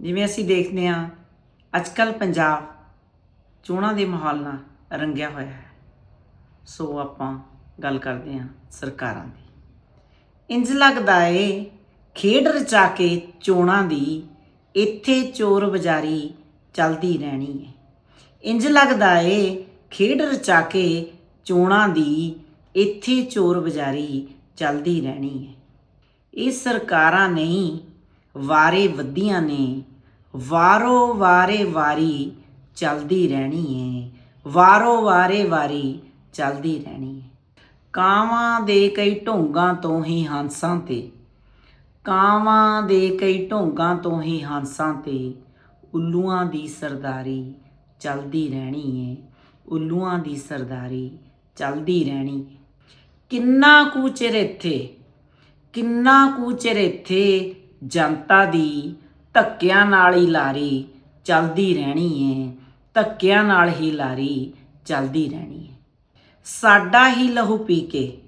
ਜਿਵੇਂ ਅਸੀਂ ਦੇਖਦੇ ਹਾਂ ਅੱਜਕੱਲ ਪੰਜਾਬ ਚੋਣਾਂ ਦੇ ਮਾਹੌਲ ਨਾਲ ਰੰਗਿਆ ਹੋਇਆ ਹੈ। ਸੋ ਆਪਾਂ ਗੱਲ ਕਰਦੇ ਹਾਂ ਸਰਕਾਰਾਂ ਦੀ। ਇੰਜ ਲੱਗਦਾ ਏ ਖੇਡ ਰਚਾ ਕੇ ਚੋਣਾਂ ਦੀ ਇੱਥੇ ਚੋਰ ਬਜ਼ਾਰੀ ਚੱਲਦੀ ਰਹਿਣੀ ਏ। ਇੰਜ ਲੱਗਦਾ ਏ ਖੇਡ ਰਚਾ ਕੇ ਚੋਣਾਂ ਦੀ ਇੱਥੇ ਚੋਰ ਬਜ਼ਾਰੀ ਚੱਲਦੀ ਰਹਿਣੀ ਏ। ਇਹ ਸਰਕਾਰਾਂ ਨਹੀਂ ਵਾਰੇ ਵਧੀਆਂ ਨੇ, ਵਾਰੋ ਵਾਰੇ ਵਾਰੀ ਚੱਲਦੀ ਰਹਿਣੀ ਏ, ਵਾਰੋ ਵਾਰੇ ਵਾਰੀ ਚੱਲਦੀ ਰਹਿਣੀ ਏ। ਕਾਵਾਂ ਦੇ ਕਈ ਢੋਂਗਾਂ ਤੋਂ ਹੀ ਹੰਸਾਂ ਤੇ, ਕਾਵਾਂ ਦੇ ਕਈ ਢੋਂਗਾਂ ਤੋਂ ਹੀ ਹੰਸਾਂ ਤੇ, ਉੱਲੂਆਂ ਦੀ ਸਰਦਾਰੀ ਚੱਲਦੀ ਰਹਿਣੀ ਏ, ਉੱਲੂਆਂ ਦੀ ਸਰਦਾਰੀ ਚੱਲਦੀ ਰਹਿਣੀ। ਕਿੰਨਾ ਕੁ ਚਿਰ ਇੱਥੇ, ਕਿੰਨਾ ਕੁ ਚਿਰ ਇੱਥੇ ਜਨਤਾ ਦੀ ਧੱਕਿਆਂ ਨਾਲ ਹੀ ਲਾਰੀ ਚੱਲਦੀ ਰਹਿਣੀ ਏ। ਧੱਕਿਆਂ ਨਾਲ ਹੀ ਲਾਰੀ ਚੱਲਦੀ ਰਹਿਣੀ ਏ। ਸਾਡਾ ਹੀ ਲਹੂ ਪੀ ਕੇ,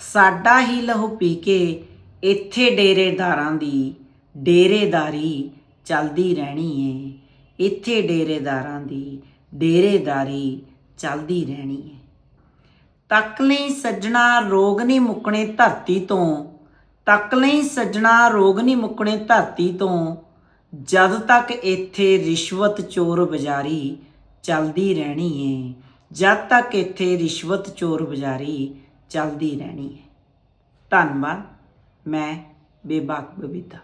ਸਾਡਾ ਹੀ ਲਹੂ ਪੀ ਕੇ ਇੱਥੇ ਡੇਰੇਦਾਰਾਂ ਦੀ ਡੇਰੇਦਾਰੀ ਚੱਲਦੀ ਰਹਿਣੀ ਏ। ਇੱਥੇ ਡੇਰੇਦਾਰਾਂ ਦੀ ਡੇਰੇਦਾਰੀ ਚੱਲਦੀ ਰਹਿਣੀ ਏ। ਤੱਕ ਲਈ ਸੱਜਣਾ, ਰੋਗ ਨਹੀਂ ਮੁੱਕਣੇ ਧਰਤੀ ਤੋਂ ਤੱਕ ਲਈ ਸੱਜਣਾ ਰੋਗ ਨਹੀਂ ਮੁੱਕਣੇ ਧਰਤੀ ਤੋਂ, ਜਦ ਤੱਕ ਇੱਥੇ ਰਿਸ਼ਵਤ ਚੋਰ ਬਜ਼ਾਰੀ ਚੱਲਦੀ ਰਹਿਣੀ ਏ, ਜਦ ਤੱਕ ਇੱਥੇ ਰਿਸ਼ਵਤ ਚੋਰ ਬਜ਼ਾਰੀ ਚੱਲਦੀ ਰਹਿਣੀ ਏ। ਧੰਨਵਾਦ, ਮੈਂ ਬੇਬਾਕ ਬਬੀਤਾ।